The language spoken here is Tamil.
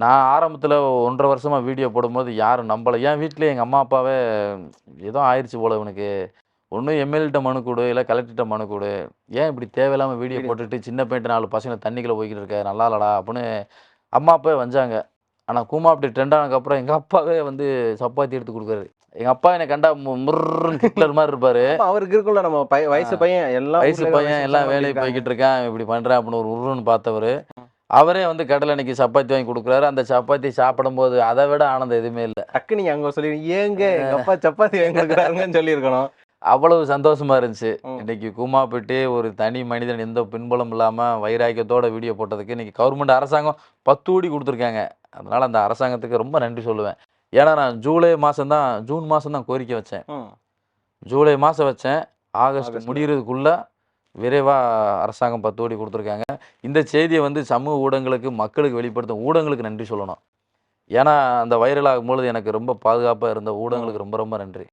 நான் ஆரம்பத்தில் ஒன்றரை வருஷமாக வீடியோ போடும்போது யாரும் நம்பலை. என் வீட்டில் எங்கள் அம்மா அப்பாவே ஏதோ ஆயிடுச்சு போல இவனுக்கு. ஒன்று எம்எல்ஏட்ட மனு கொடு இல்லை கலெக்டர்கிட்ட மனு கொடு. ஏன் இப்படி தேவையில்லாமல் வீடியோ. போட்டுட்டு சின்ன பையன் நாலு பசங்க தண்ணிக்குள்ளே போய்கிட்டு இருக்க? நல்லா இல்லடா அப்படின்னு அம்மா அப்பாவே வந்தாங்க ஆனால் கூமா அப்படி ட்ரெண்ட் ஆனதுக்கப்புறம் எங்கள் அப்பாவே வந்து சப்பாத்தி எடுத்து கொடுக்குறாரு. எங்கள் அப்பா என்னை கண்டா மு- முர்ருன்னு ஹிட்லர் மாதிரி இருப்பார். அவருக்கு இருக்கும்ல நம்ம வயசு பையன் எல்லாம் வயசு பையன் எல்லாம் இருக்காங்க. போய்கிட்டு இருக்கான். இப்படி பண்ணுறேன் அப்படின்னு ஒரு உருன்னு பார்த்தவர். அவரே வந்து கடலை அன்னைக்கு சப்பாத்தி வாங்கி கொடுக்குறாரு. அந்த சப்பாத்தி சாப்பிடும்போது அதை விட ஆனந்தம் எதுவுமே இல்லை. டக்கு நீங்க அங்க சொல்லி ஏங்க அப்பா சப்பாத்தி வாங்கி கொடுக்குறாருங்கன்னு சொல்லியிருக்கணும். அவ்வளவு சந்தோஷமா இருந்துச்சு. இன்னைக்கு கூமாப்பட்டு ஒரு தனி மனிதன் எந்த பின்புலம் இல்லாமல் வைராக்கியத்தோட வீடியோ போட்டதுக்கு இன்னைக்கு கவர்மெண்ட் அரசாங்கம் பத்து கோடி கொடுத்துருக்காங்க. அதனால அந்த அரசாங்கத்துக்கு ரொம்ப நன்றி சொல்லுவேன். ஏன்னா நான் ஜூலை மாதம் தான் ஜூன் மாதம் தான் கோரிக்கை வச்சேன். ஜூலை மாதம் வச்சேன். ஆகஸ்ட். முடிகிறதுக்குள்ள விரைவாக அரசாங்கம் பத்து கோடி கொடுத்துருக்காங்க. இந்த செய்தியை வந்து சமூக ஊடகங்களுக்கு மக்களுக்கு வெளிப்படுத்தும் ஊடகங்களுக்கு நன்றி சொல்லணும். ஏன்னா அந்த வைரல் ஆகும்பொழுது எனக்கு ரொம்ப பாதுகாப்பாக இருந்த ஊடகங்களுக்கு ரொம்ப ரொம்ப நன்றி.